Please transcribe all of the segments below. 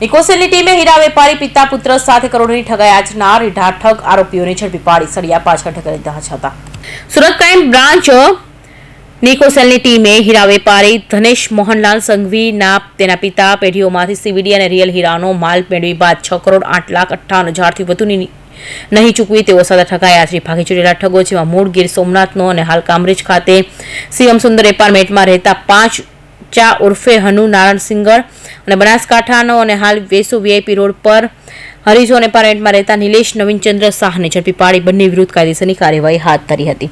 નિકોસેલની ટીમે હીરા વેપારી પિતા પુત્ર સાથે કરોડોની ઠગાઈ આચનાર રીઢા ઠગ આરોપીઓને ઝડપી પાડી સળિયા પાછળ ઠગાઈ દીધા હતા સુરત ક્રાઇમ બ્રાન્ચ નિકોસેલની ટીમે હીરા વેપારી ધનેશ મોહનલાલ સંઘવીના તેના પિતા પેઢીઓમાંથી સીવીડી અને રિયલ હીરાનો માલ મેળવી બાદ છ કરોડ આઠ લાખ અઠ્ઠાવન હજારથી વધુની નહીં ચૂકવી તેઓ સાથે ઠગાયા છે ભાગી છૂટેલા ઠગો જેમાં મૂળ ગીર સોમનાથનો અને હાલ કામરેજ ખાતે સીએમ સુંદર એપાર્ટમેન્ટમાં રહેતા પાંચ ચા ઉર્ફે હનુ નારાયણ સિંગર અને બનાસકાંઠાનો અને હાલ વેસુ વીઆઈપી રોડ પર હરિઝોન એપાર્ટમેન્ટમાં રહેતા નિલેશ નવીનચંદ્ર શાહને ઝડપી પાડી બંને વિરુદ્ધ કાયદેસરની કાર્યવાહી હાથ ધરી હતી.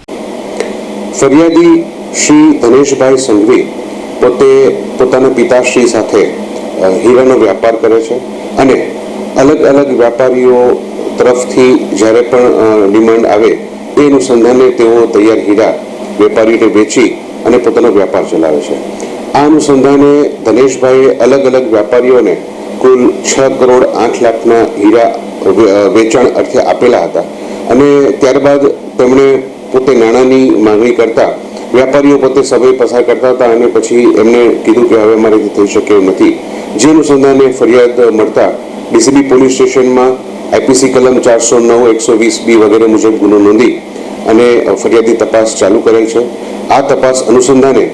ફરિયાદી શ્રી ધનેશભાઈ સંઘવી પોતે પોતાના પિતાશ્રી સાથે હીરાનો વ્યાપાર કરે છે અને અલગ અલગ વ્યાપારીઓ તરફથી જ્યારે પણ ડિમાન્ડ આવે એ અનુસંધાને તેઓ તૈયાર હીરા વેપારીને વેચી અને પોતાનો વ્યાપાર ચલાવે છે. આ અનુસંધાને ધનેશભાઈએ અલગ અલગ વ્યાપારીઓને કુલ છ કરોડ આઠ લાખના હીરા વેચાણ અર્થે આપેલા હતા. અને ત્યારબાદ તેમણે પોતે નાણાંની માંગણી કરતા વ્યાપારીઓ પોતે સમય પસાર કરતા હતા અને પછી એમને કીધું કે હવે મારાથી થઈ શકે એવું નથી. જે અનુસંધાને ફરિયાદ મળતા ડીસીબી પોલીસ સ્ટેશનમાં આઈપીસી કલમ ચારસો નવ, એકસો વીસ બી વગેરે મુજબ ગુનો નોંધી અને ફરિયાદી તપાસ ચાલુ કરેલ છે. આ તપાસ અનુસંધાને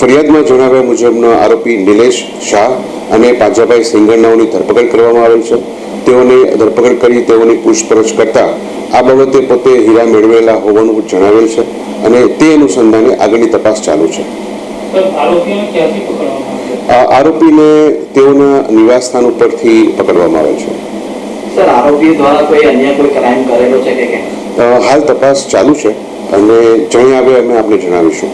ફરિયાદમાં જણાવ્યા મુજબનો આરોપી નિલેશ શાહ અને પાંજાભાઈ સિંગરનાઓની ધરપકડ કરવામાં આવેલ છે. તેઓને ધરપકડ કરી તેઓની પૂછપરછ કરતા આ બાબતે પોતે હીરા મેળવેલા હોવાનું જણાવેલ છે અને તે અનુસંધાને આગળની તપાસ ચાલુ છે. આરોપીને તેઓના નિવાસસ્થાન ઉપરથી પકડવામાં આવે છે. સર આરોપી દ્વારા કોઈ અન્ય કોઈ ક્રાઇમ કરેલો છે કે હાલ તપાસ ચાલુ છે અને જણાવે આવે અમે આપને જણાવીશું.